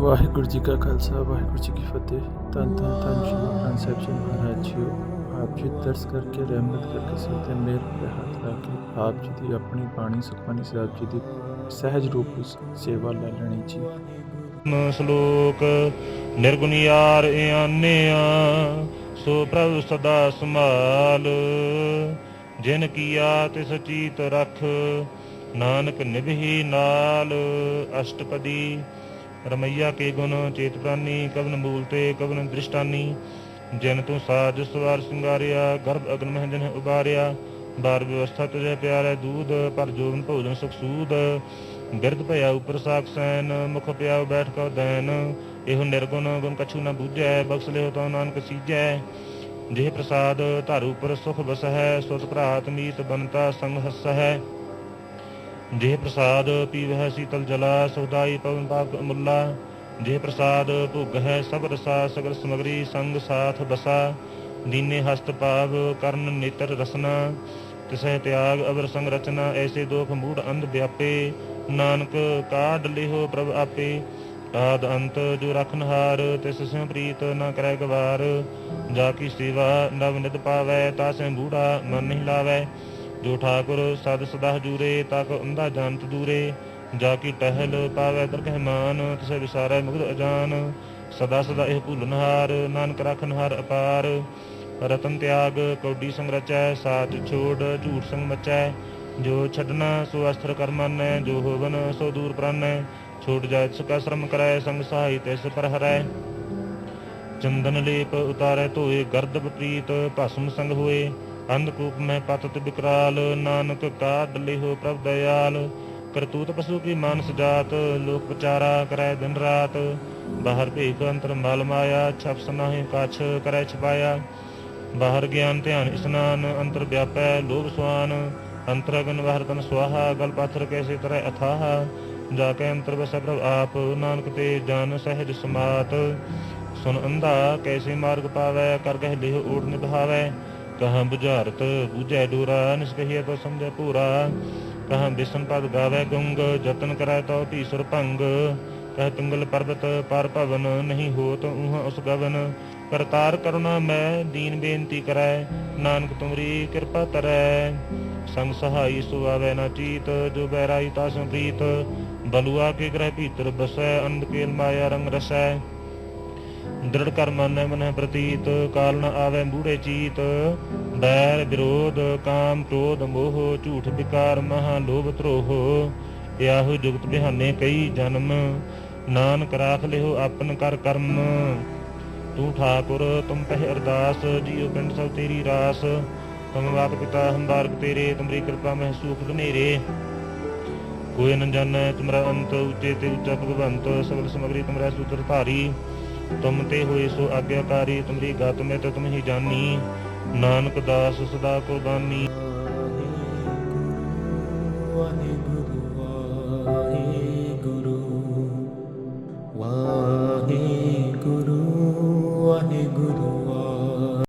ਵਾਹਿਗੁਰੂ ਜੀ ਕਾ ਖਾਲਸਾ, ਵਾਹਿਗੁਰੂ ਜੀ ਕੀ ਫਤਿਹ। ਧੰਨ ਧੰਨ ਧੰਨ ਸ਼੍ਰੀ ਗੁਰੂ ਗ੍ਰੰਥ ਸਾਹਿਬ ਜੀ ਮਹਾਰਾਜ ਜੀ ਆਪ ਜੀ ਦਰਸ ਕਰਕੇ ਰਹਿਮਤ ਕਰਕੇ ਸਿਰ ਤੇ ਮੇਰ ਤੇ ਹੱਥ ਰੱਖ ਕੇ ਆਪ ਜੀ ਦੀ ਆਪਣੀ ਬਾਣੀ ਸੁਖਮਨੀ ਸਾਹਿਬ ਜੀ ਦੀ ਸਹਿਜ ਰੂਪ ਵਿੱਚ ਸੇਵਾ ਲੈ ਲੈਣੀ ਜੀ। ਸ਼ਲੋਕ, ਨਿਰਗੁਣਿਆਰ ਇਆਨਿਆ ਸੋ ਪ੍ਰਭ ਸਦਾ ਸੰਭਾਲ। ਜਿਨ ਕੀਆ ਤਿਸ ਚੀਤ ਰਖ, ਨਾਨਕ ਨਿਭੀ ਨਾਲ। ਅਸ਼ਟਪਦੀ ਰਮਈਆ ਕੇ ਗੁਣ, ਚੇਤ ਕਵਨ ਮੂਲ ਤੇ ਕਵਨ ਦ੍ਰਿਸ਼ਟਾਨੀ, ਜਨ ਤੂੰ ਸਾਜ ਸਵਾਰ ਸਿੰਗਾਰਿਆ, ਗਰਭ ਅਗਨ ਮਹਿ ਜਨ ਉਬਾਰਿਆ ਬਾਰ ਵਿਵਸਥਾ ਤੁਝੇ ਪਿਆਰੇ ਦੂਧ, ਪਰ ਜੋਵਨ ਭੋਜਨ ਸੁਖ ਸੂਦ, ਬਿਰਧ ਭਇਆ ਉਪਰ ਸਾਖ ਸੈਨ, ਮੁਖ ਪਿਆਉ ਬੈਠ ਕਉ ਦੈਨ, ਇਹੋ ਨਿਰਗੁਣ ਗੁਣ ਕਛੂ ਨਾ ਬੂਝੈ, ਬਖਸ਼ ਲਿਓ ਤਉ ਨਾਨਕ ਸੀਜੈ। ਜਿਹ ਪ੍ਰਸਾਦ ਧਰ ਉਪਰ ਸੁਖ ਬਸਹਿ ਸੁਤ ਭਰਾਤ ਮੀਤ ਬਨਤਾ ਸੰਗ ਹਸਹਿ। ਜੇ ਪ੍ਰਸਾਦ ਪੀਵਹਿ ਸੀਤਲ ਜਲਾ, ਸੁਖਦਾਈ ਪਵਨ ਪਾਪ ਮੁੱਲਾ ਜਿਹ ਪ੍ਰਸਾਦ ਭੁਗ ਹੈ ਸਭ ਰਸਾ, ਸਗਲ ਸਮਗਰੀ ਸੰਗ ਸਾਥ ਬਸਾ। ਦੀਨੇ ਹਸਤ ਪਾਵ, ਕਰਨ ਨੇਤਰ ਰਸਨਾ। ਤਿਸਹਿ ਤਿਆਗ, ਅਵਰ ਸੰਗ ਰਚਨਾ, ਐਸੇ ਦੋਖ ਮੂੜ ਅੰਧ ਵਿਆਪੇ। ਨਾਨਕ, ਕਾਢ ਲਿਹੋ ਪ੍ਰਭ ਆਪੇ। ਆਦ ਅੰਤ ਜੋ ਰਖਨਹਾਰ ਤਿਸ ਸਿਉ ਪ੍ਰੀਤ ਨਾ ਕਰੈ ਗਵਾਰ। ਜਾ ਕੀ ਸੇਵਾ, ਨਵ ਨਿਤ ਪਾਵੈ, ਤਾ ਸੇ ਬੂੜਾ ਮਨ ਨਹੀਂ ਲਾਵੈ। ਜੋ ਠਾਕੁਰ ਸਦ ਸਦਾ ਹਜੂਰੇ ਤਕ ਅੰਧਾ ਜੰਤ ਦੂਰੇ। ਜਾ ਕੀ ਟਹਿਲ ਪਾਵੈ ਦਰਗਹਿ ਮਾਨ ਤਿਸੈ ਵਿਸਾਰੈ ਮੁਗਧ ਅਜਾਨ। ਸਦਾ ਸਦਾ ਇਹ ਭੁੱਲਨਹਾਰ ਨਾਨਕ ਰਖਨਹਾਰ ਅਪਾਰ। ਰਤਨ ਤਿਆਗ, ਕੌਡੀ ਸੰਗਰਚੈ ਸਾਚ ਛੋੜ, ਝੂਠ ਸੰਗ ਮਚੈ। ਜੋ ਛੱਡਣਾ, ਸੋ ਅਸਥਰ ਕਰਮਾਨੈ ਜੋ ਹੋਵਨ, ਸੋ ਦੂਰ ਪ੍ਰਾਨੈ। ਛੋਟ ਜਾਇ ਸਕਾ ਸ਼ਰਮ ਕਰੈ, ਸੰਗ ਸਹਾਈ ਤਿਸ ਪਰ ਹਰੈ। ਚੰਦਨ ਲੇਪ ਉਤਾਰੈ ਧੋਏ, ਗਰਦ ਪ੍ਰੀਤ ਭਸਮ ਸੰਗ ਹੋਏ। ਅੰਧਕੂਪ ਮੈਂ ਪਤਤ ਬਿਕਰਾਲ ਨਾਨਕ ਕਾਢ ਲਿਹੋ ਪ੍ਰਭ ਦਇਆਲ। ਕਰਤੂਤ ਪਸੂ ਕੀ ਮਾਨਸ ਜਾਤ, ਲੋਕ ਵਿਚਾਰਾ ਕਰੈ ਦਿਨ ਰਾਤ। ਬਾਹਰ ਭੇਖ ਅੰਤਰ ਮਲ ਮਾਇਆ, ਛਪਸ ਨਾਹੀ ਕਛ ਕਰੈ ਛਪਾਇਆ। ਬਾਹਰ ਗਿਆਨ ਧਿਆਨ ਇਸਨਾਨ, ਅੰਤਰ ਵਿਆਪੈ ਲੋਭ ਸੁਆਨ। ਅੰਤਰਗਨ ਬਾਹਰ ਤਨ ਸੁਆਹਾ, ਗਲ ਪਾਥਰ ਕੈਸੇ ਤਰੈ ਅਥਾਹ। ਜਾ ਕੇ ਅੰਤਰ ਵਸੈ ਪ੍ਰਭ ਆਪ, ਨਾਨਕ ਤੇ ਜਨ ਸਹਿਜ ਸਮਾਤ। ਸੁਨ ਅੰਧਾ ਕੈਸੇ ਮਾਰਗ ਪਾਵੈ, ਕਰ ਕਹਿ ਲਿਹ ਓਟ ਨਿਭਾਵੈ। ਕਹਾਂ ਬੁਝਾਰਤ ਬੂਝੈ ਡੋਰਾ ਨਿਸਕਹੀਏ ਤੋ ਸਮਝੈ ਪੂਰਾ ਕਹਾਂ ਬਿਸਨ ਪਦ ਗਾਵੈ ਗੁੰਗ, ਜਤਨ ਕਰੈ ਤੋ ਧੀਸੁਰ ਭੰਗ। ਕਹਿ ਤੁੰਗਲ ਪਰਬਤ ਪਰ ਭਵਨ, ਨਹੀਂ ਹੋਤ ਉਹਾਂ ਉਸ ਗਵਨ। ਕਰਤਾਰ ਕਰੁਣਾ ਮੈਂ, ਦੀਨ ਬੇਨਤੀ ਕਰੈ, ਨਾਨਕ ਤੁਮਰੀ ਕਿਰਪਾ ਤਰੈ। ਸੰਗ ਸਹਾਈ ਸੋ ਨਾ ਚੀਤ, ਜੋ ਬੈਰਾਈ ਤਾ ਸੰਪ੍ਰੀਤ ਬਲੁਆ ਕੇ ਗ੍ਰਹਿ ਭੀਤਰ ਬਸੈ, ਅੰਧ ਕੇਲ ਮਾਇਆ ਰੰਗ ਰਸੈ। ਦ੍ਰਿੜ ਕਰ ਮਨੈ ਮਨੈ ਪ੍ਰਤੀਤ, ਕਾਲ ਨ ਆਵੈ ਮੂੜੇ ਚੀਤ। ਬੈਰ ਵਿਰੋਧ, ਕਾਮ ਕ੍ਰੋਧ, ਮੋਹ, ਝੂਠ ਵਿਕਾਰ, ਮਹਾ ਲੋਭ ਧਰੋਹ। ਯਾਹੂ ਜੁਗਤ ਬਿਹਾਨੇ ਕਈ ਜਨਮ। ਨਾਨਕ ਰਾਖ ਲਿਓ ਆਪਨ ਕਰ ਕਰਮ। ਤੂੰ ਠਾਕੁਰ, ਤੁਮ ਪਹਿ ਅਰਦਾਸ, ਜੀਉ ਪਿੰਡ ਸਭ ਤੇਰੀ ਰਾਸ। ਤੁਮ ਮਾਤ ਪਿਤਾ ਹਮ ਤੇਰੇ, ਤੁਮਰੀ ਕਿਰਪਾ ਮਹਿ ਸੁਖ ਬਨੇਰੇ। ਕੋਈ ਨ ਜਾਣੈ ਤੁਮਰਾ ਅੰਤ, ਉਚੇ ਤੇ ਉੱਚਾ ਭਗਵੰਤ, ਸਗਲ ਸਮਗਰੀ ਤੁਮਰਾ ਸੂਤਰ ਧਾਰੀ। ਤੁਮ ਤੇ ਹੋਏ ਸੋ ਆਗਿਆਕਾਰੀ, ਤੁਮਰੀ ਗਤ ਮੈਂ ਤੁਮ ਹੀ ਜਾਨੀ। ਨਾਨਕ ਦਾਸ ਸਦਾ ਕੁਰਬਾਨੀ ਵਾਹਿਗੁਰੂ।